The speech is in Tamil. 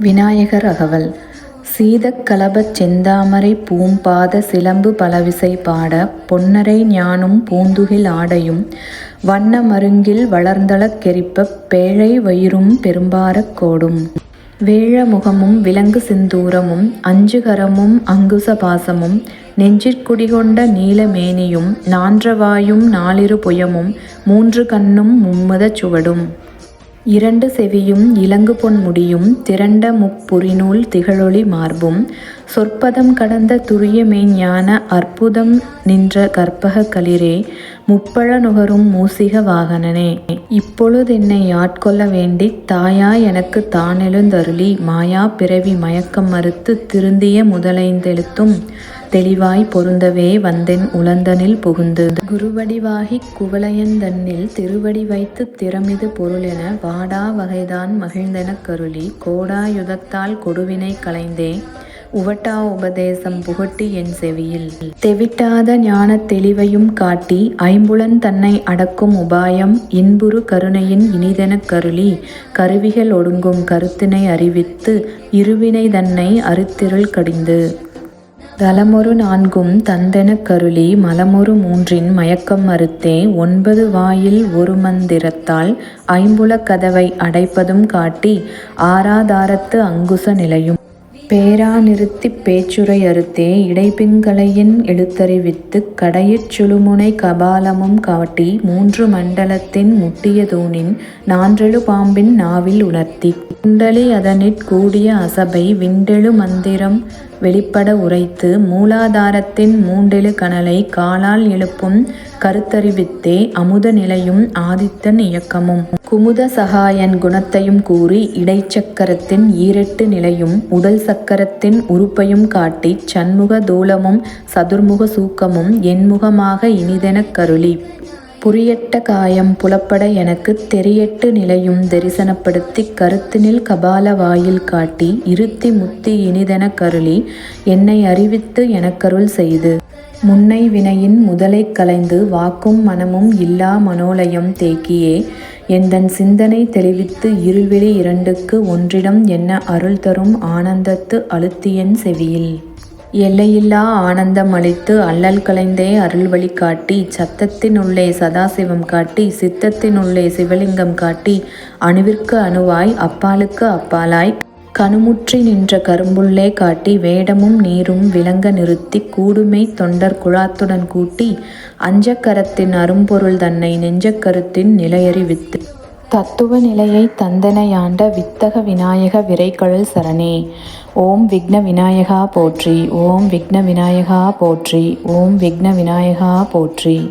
விநாயகர் அகவல். சீதக்கலபச் செந்தாமரை பூம்பாத சிலம்பு பலவிசை பாட பொன்னரை ஞானும் பூந்துகில் ஆடையும் வண்ண மருங்கில் வளர்ந்தளக் கெறிப்பப் பேழை வயிறும் பெரும்பாரக் கோடும். வேழ முகமும் விலங்கு சிந்தூரமும் அஞ்சுகரமும் அங்குச பாசமும் நெஞ்சிற்குடிகொண்ட நீலமேனியும் நீல மேனியும் நான்ற வாயும் நாலிரு புயமும் மூன்று கண்ணும் மும்மதச் சுவடும். இரண்டு செவியும் இலங்குபொன் முடியும் திரண்ட முப்புரிநூல் திகழொளி மார்பும். சொற்பதம் கடந்த துரிய மெய்ஞ்ஞான அற்புதம் நின்ற கற்பக களிரே முப்பழ நுகரும் மூசிக வாகனனே. இப்பொழுது என்னை ஆட்கொள்ள வேண்டித் தாயா எனக்குத் தானெழுந்தருளி மாயா பிறவி மயக்கம் மறுத்து திருந்திய முதலைந்தெழுத்தும். தெளிவாய் பொருந்தவே வந்தென் உளந்தனில் புகுந்து. குருவடிவாகிக் குவளையந்தன்னில் திருவடி வைத்துத் திறமிது பொருளென வாடா வகைதான் மகிழ்ந்தெனக் கருளி கோடாயுதத்தால் கொடுவினை களைந்தே உவட்டா உபதேசம் புகட்டி என் செவியில். தெவிட்டாத ஞானத் தெளிவையும் காட்டி ஐம்புலன் தன்னை அடக்கும் உபாயம் இன்புறு கருணையின் இனிதெனக் கருளி கருவிகள் ஒடுங்கும் கருத்தினை அறிவித்து இருவினை தன்னை அறுத்திருள் கடிந்து. தலமொரு நான்கும் தந்தென கருளி மலமொரு மூன்றின் மயக்கம் மறுத்தே ஒன்பது வாயில் ஒரு மந்திரத்தால் ஐம்புலக் கதவை அடைப்பதும் காட்டி ஆராதாரத்து அங்குச நிலையும். பேரா நிறுத்திப் பேச்சுரை அறுத்தே இடைப்பிங்கலையின் எழுத்தறிவித்துக் கடையிற் சுழுமுனை கபாலமும் காட்டி மூன்று மண்டலத்தின் முட்டிய தூணின் நான்றெழு பாம்பின் நாவில் உணர்த்தி. குண்டலி அதனிற் கூடிய அசபை விண்டெழு மந்திரம் வெளிப்பட உரைத்து மூலாதாரத்தின் மூண்டெழு கனலை காலால் எழுப்பும் கருத்தறிவித்தே அமுத நிலையும் ஆதித்தன் இயக்கமும். குமுத சகாயன் குணத்தையும் கூறி இடைச்சக்கரத்தின் ஈரெட்டு நிலையும் உடல் சக்கரத்தின் உறுப்பையும் காட்டிச் சண்முக தூலமும் சதுர்முக சூக்கமும் எண்முகமாக இனிதெனக் கருளி. புரியட்ட காயம் புலப்பட எனக்குத் தெரியட்டு நிலையும் தரிசனப்படுத்தி கருத்தினில் கபால வாயில் காட்டி இருத்தி முத்தி இனிதெனக் கருளி என்னை அறிவித்து எனக்கருள் செய்து. முன்னை வினையின் முதலை கலைந்து வாக்கும் மனமும் இல்லா மனோலயம் தேக்கியே எந்தன் சிந்தனை தெளிவித்து இருள்வெளி இரண்டுக்கு ஒன்றிடம் என்ன அருள் தரும் ஆனந்தத்து அழுத்தியன் செவியில். எல்லையில்லா ஆனந்தம் அளித்து அல்லல் கலைந்தே அருள்வழி காட்டி சத்தத்தினுள்ளே சதாசிவம் காட்டி சித்தத்தினுள்ளே சிவலிங்கம் காட்டி அணுவிற்கு அணுவாய் அப்பாலுக்கு அப்பாலாய் கணுமுற்றி நின்ற கரும்புள்ளே காட்டி வேடமும் நீரும் விளங்க நிறுத்திக் கூடுமை தொண்டர் குழாத்துடன் கூட்டி அஞ்சக்கரத்தின் அரும்பொருள் தன்னை நெஞ்சக்கருத்தின் நிலையறிவித்து தத்துவ நிலையைத் தந்தனையாண்ட வித்தக விநாயக விரைக்கழல் சரணே. ஓம் விக்ன விநாயகா போற்றி ஓம் விக்ன விநாயகா போற்றி ஓம் விக்ன விநாயகா போற்றி.